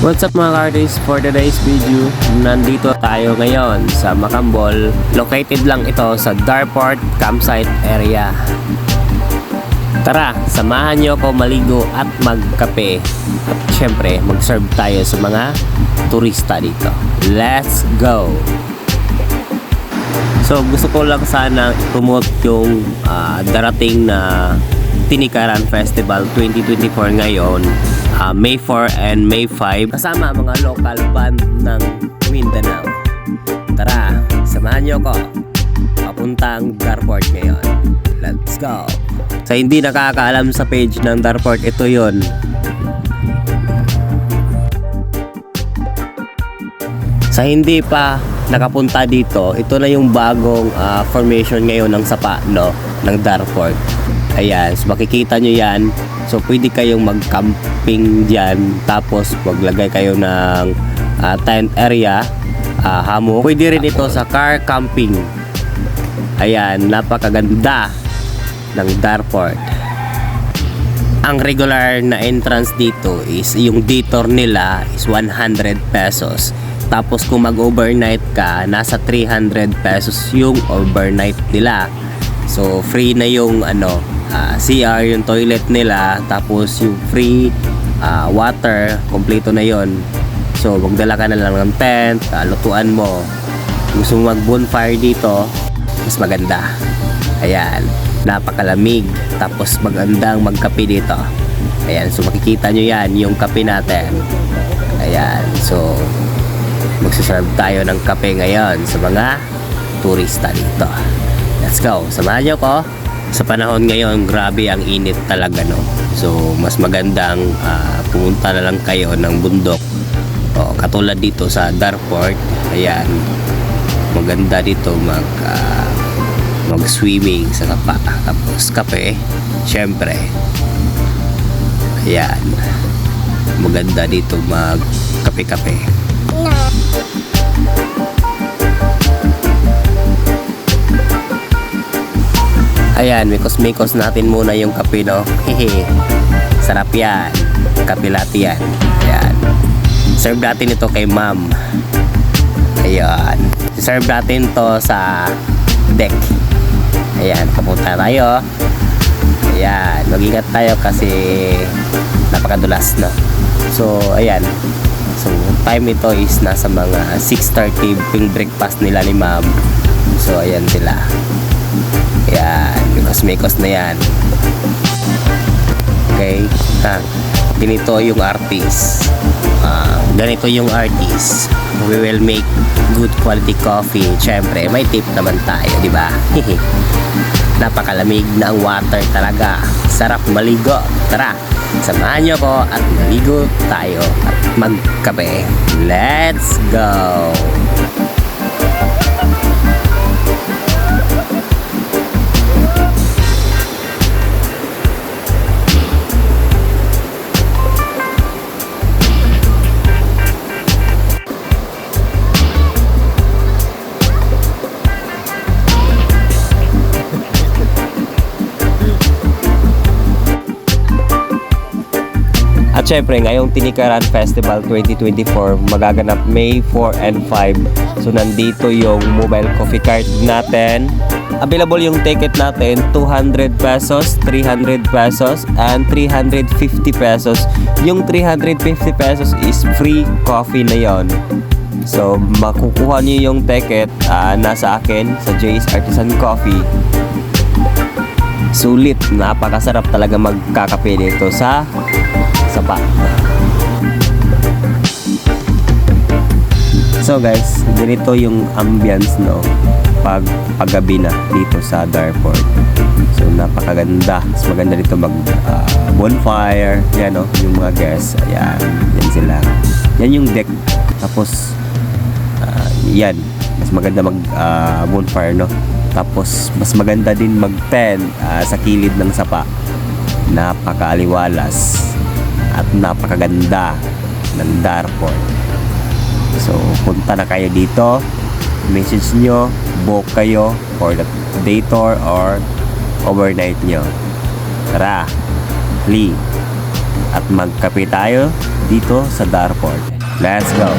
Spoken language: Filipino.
What's up mga artists? For today's video, nandito tayo ngayon sa Macambol. Located lang ito sa Darport Campsite area. Tara, samahan nyo ako maligo at magkape. At syempre, mag-serve tayo sa mga turista dito. Let's go! So gusto ko lang sana promote yung ah, darating na Tinikaran Festival 2024 ngayon ah, May 4 and May 5 kasama ang mga local band ng Mindanao. Tara, samahan niyo ako. Papuntang Darport ngayon. Let's go! Sa hindi nakakaalam sa page ng Darport, ito yon Sa hindi pa nakapunta dito, ito na yung bagong ah, formation ngayon ng sapa, no? Ng Darford. Ayan, so makikita nyo yan. So pwede kayong mag-camping dyan. Tapos maglagay kayo ng ah, tent area, ah, hammock. Pwede rin ito sa car camping. Ayan, napakaganda ng Darford. Ang regular na entrance dito is yung detour nila is 100 pesos. Tapos kung mag-overnight ka, nasa 300 pesos yung overnight nila. So free na yung ano, ah, CR, yung toilet nila, tapos yung free ah, water, kompleto na yon. So magdala ka na lang ng tent, ah, lutuan mo. Gusto mo mag-bonfire dito, mas maganda. Ayan, napakalamig. Tapos magandang magkape dito. Ayan, so makikita nyo yan, yung kape natin. Ayan, so magsaserve tayo ng kape ngayon sa mga turista dito. Let's go, samahan nyo ko. Sa panahon ngayon, grabe ang init talaga, no? So, mas magandang ah, pumunta na lang kayo ng bundok. O, katulad dito sa Darfort, ayan, maganda dito mag ah, mag-swimming sa sapa tapos kape syempre ayan maganda dito mag kape-kape ayan mikos-mikos natin muna yung kape no hehe sarap yan kape latte yan ayan serve natin ito kay ma'am ayan serve natin to sa deck Ayan, papunta tayo. Ayan, mag-ingat tayo kasi napakadulas na. So, ayan. So, time ito is nasa mga 6.30 yung breakfast nila ni ma'am. So, ayan sila. Ayan, mikos-mikos na yan. Okay, ha. Ganito yung artist. Ah, ganito yung artist. We will make good quality coffee. Siyempre, may tip naman tayo, di ba? Napakalamig na ang water talaga. Sarap maligo. Tara, samahan niyo ko at maligo tayo at magkape. Let's go! Syempre, ngayong Tinikaran Festival 2024, magaganap May 4 and 5. So, nandito yung mobile coffee cart natin. Available yung ticket natin, 200 pesos, 300 pesos, and 350 pesos. Yung 350 pesos is free coffee na yon. So, makukuha niyo yung ticket ah, nasa akin sa Jay's Artisan Coffee. Sulit, napakasarap talaga magkakape dito sa sapa. So guys, ganito yung ambience no pag paggabi na dito sa Darford. So napakaganda. Mas maganda dito mag ah, bonfire, yan no, yung mga guests. Ayan, yan sila. Yan yung deck. Tapos ah, yan, mas maganda mag ah, bonfire no. Tapos mas maganda din mag tent ah, sa kilid ng sapa. Napakaaliwalas at napakaganda ng Darford. So, punta na kayo dito. Message nyo, book kayo for the day tour or overnight nyo. Tara, Lee. at magkape tayo dito sa Darford. Let's go!